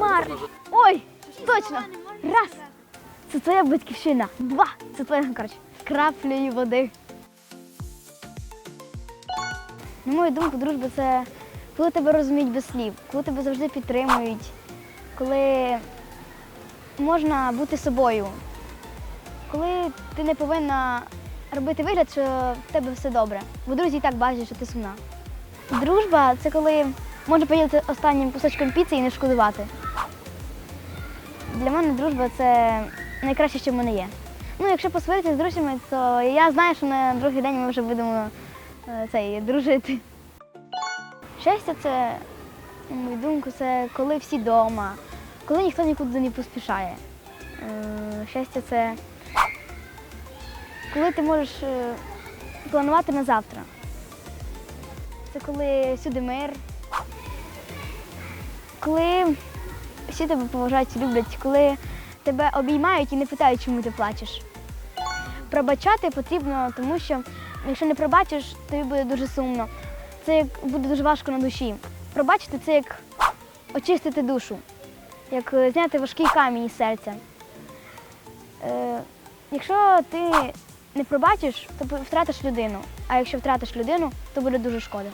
Бар. Ой, точно. Раз. Це твоя батьківщина. Два. Це твоя, коротше, краплею води. На мою думку, дружба це коли тебе розуміють без слів, коли тебе завжди підтримують, коли можна бути собою, коли ти не повинна робити вигляд, що в тебе все добре. Бо друзі і так бачать, що ти сумна. Дружба це коли можна поділити останнім кусочком піци і не шкодувати. Для мене дружба це найкраще, що в мене є. Ну, якщо посваритися з друзями, то я знаю, що на другий день ми вже будемо е, цей, дружити. Щастя це, на мою думку, це коли всі вдома, коли ніхто нікуди не поспішає. Е, Щастя це коли ти можеш е, планувати на завтра. Це коли всюди мир, коли всі тебе поважають люблять, коли тебе обіймають і не питають, чому ти плачеш. Пробачати потрібно, тому що якщо не пробачиш, тобі буде дуже сумно. Це як буде дуже важко на душі. Пробачити це як очистити душу, як е, зняти важкий камінь із серця. Е, якщо ти не пробачиш, то втратиш людину. А якщо втратиш людину, то буде дуже шкода.